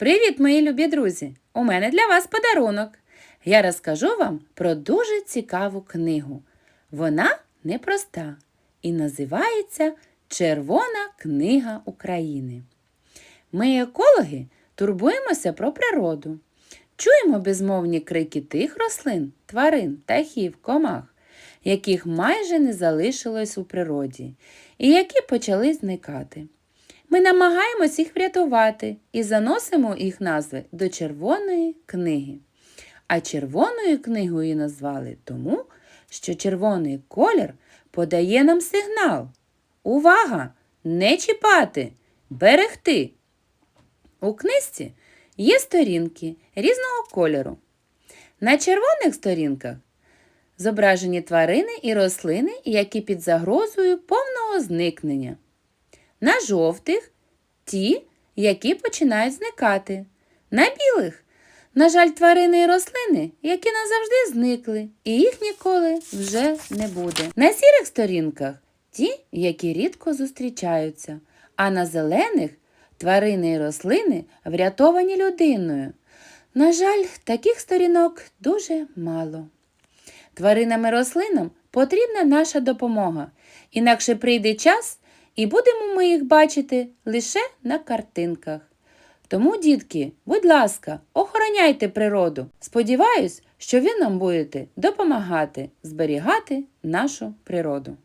Привіт, мої любі друзі! У мене для вас подарунок. Я розкажу вам про дуже цікаву книгу. Вона непроста і називається Червона книга України. Ми, екологи, турбуємося про природу. Чуємо безмовні крики тих рослин, тварин, птахів, комах, яких майже не залишилось у природі, і які почали зникати. Ми намагаємось їх врятувати і заносимо їх назви до червоної книги. А червоною книгою назвали тому, що червоний колір подає нам сигнал. Увага! Не чіпати, берегти. У книжці є сторінки різного кольору. На червоних сторінках зображені тварини і рослини, які під загрозою повного зникнення. На жовтих ті, які починають зникати. На білих, на жаль, тварини і рослини, які назавжди зникли, і їх ніколи вже не буде. На сірих сторінках ті, які рідко зустрічаються, а на зелених тварини і рослини врятовані людиною. На жаль, таких сторінок дуже мало. Тваринам і рослинам потрібна наша допомога, інакше прийде час, і будемо ми їх бачити лише на картинках. Тому, дітки, будь ласка, охороняйте природу. Сподіваюсь, що ви нам будете допомагати зберігати нашу природу.